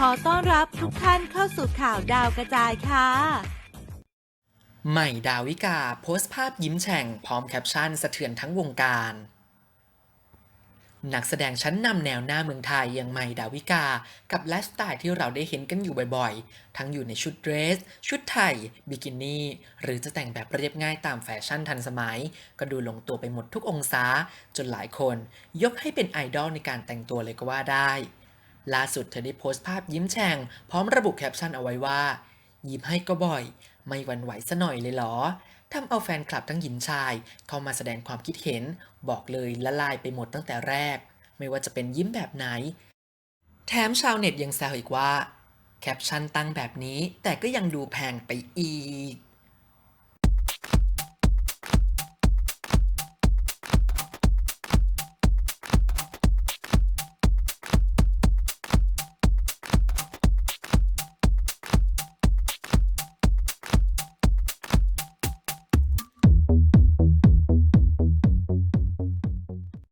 ขอต้อนรับทุกท่านเข้าสู่ข่าวดาวกระจายค่ะ ใหม่ดาวิกาโพสต์ภาพยิ้มแฉ่งพร้อมแคปชั่นสะเทือนทั้งวงการนักแสดงชั้นนำแนวหน้าเมืองไทยอย่างใหม่ดาวิกา กับไลฟ์สไตล์ที่เราได้เห็นกันอยู่บ่อยๆ ทั้งอยู่ในชุดเดรส ชุดไทย บิกินี่ หรือจะแต่งแบบเรียบง่ายตามแฟชั่นทันสมัย ก็ดูลงตัวไปหมดทุกองศา จนหลายคน ยกให้เป็นไอดอลในการแต่งตัวเลยก็ว่าได้ ล่าสุดเธอได้โพสต์ภาพยิ้มแฉ่งพร้อมระบุแคปชั่นเอาไว้ว่า ยิ้มให้ก็บ่อย ไม่หวั่นไหวซะหน่อยเลยเหรอทำเอาแฟนคลับทั้งหญิงชาย เข้ามาแสดงความคิดเห็น บอกเลยละลายไปหมดตั้งแต่แรก ไม่ว่าจะเป็นยิ้มแบบไหน แถมชาวเน็ตยังแซวอีกว่า แคปชั่นตั้งแบบนี้แต่ก็ยังดูแพงไปอีก